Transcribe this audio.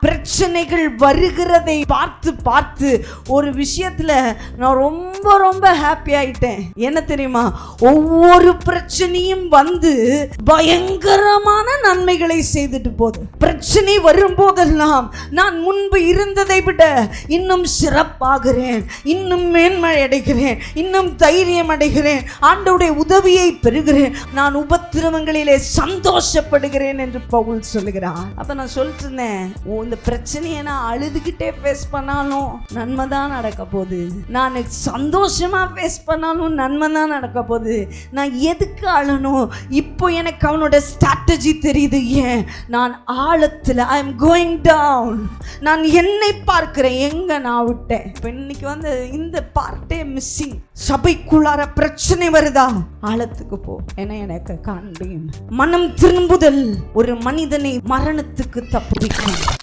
Pre பிரச்சனைகள் வருகிறதை பார்த்து பார்த்து ஒரு விஷயத்துல நான் ரொம்ப ரொம்ப ஹாப்பி ஆயிட்டேன். என்ன தெரியுமா? ஒவ்வொரு பிரச்சனையும் வந்து பயங்கரமான நன்மைகளை செய்துட்டு போகுது. பிரச்சனை வரும்போதெல்லாம் நான் முன்பு இருந்ததை விட இன்னும் சிறப்பாகிறேன். இன்னும் மேன்மை அடைகிறேன். இன்னும் தைரியம் அடைகிறேன். ஆண்டவுடைய உதவியை பெறுகிறேன். நான் உபத்திரவங்களிலே சந்தோஷப்படுகிறேன் என்று பவுல் சொல்லுகிறான். அப்ப நான் சொல்லிட்டு இருந்தேன் இந்த பிரச்சனையை நான் அழுதுகிட்டே ஃபேஸ் பண்ணாலும் நன்மை தான் நடக்க போகுது. நான் சந்தோஷமாக ஃபேஸ் பண்ணாலும் நன்மை தான் நடக்க போகுது. நான் எதுக்கு அழணும்? இப்போ எனக்கு அவனோட ஸ்ட்ராட்டஜி தெரியுது. ஏன்? நான் ஆழத்தில் ஐ எம் கோயிங் டவுன் நான் என்னை பார்க்கிறேன். எங்கே நான் விட்டேன்? இப்போ இன்னைக்கு வந்து இந்த பார்ட்டே மிஸ்ஸிங் சபைக்குள்ளார பிரச்சனை வருதா? ஆழத்துக்கு போ. என எனக்கு காண்பியும் மனம் திரும்புதல் ஒரு மனிதனை மரணத்துக்கு தப்புவிக்கும்.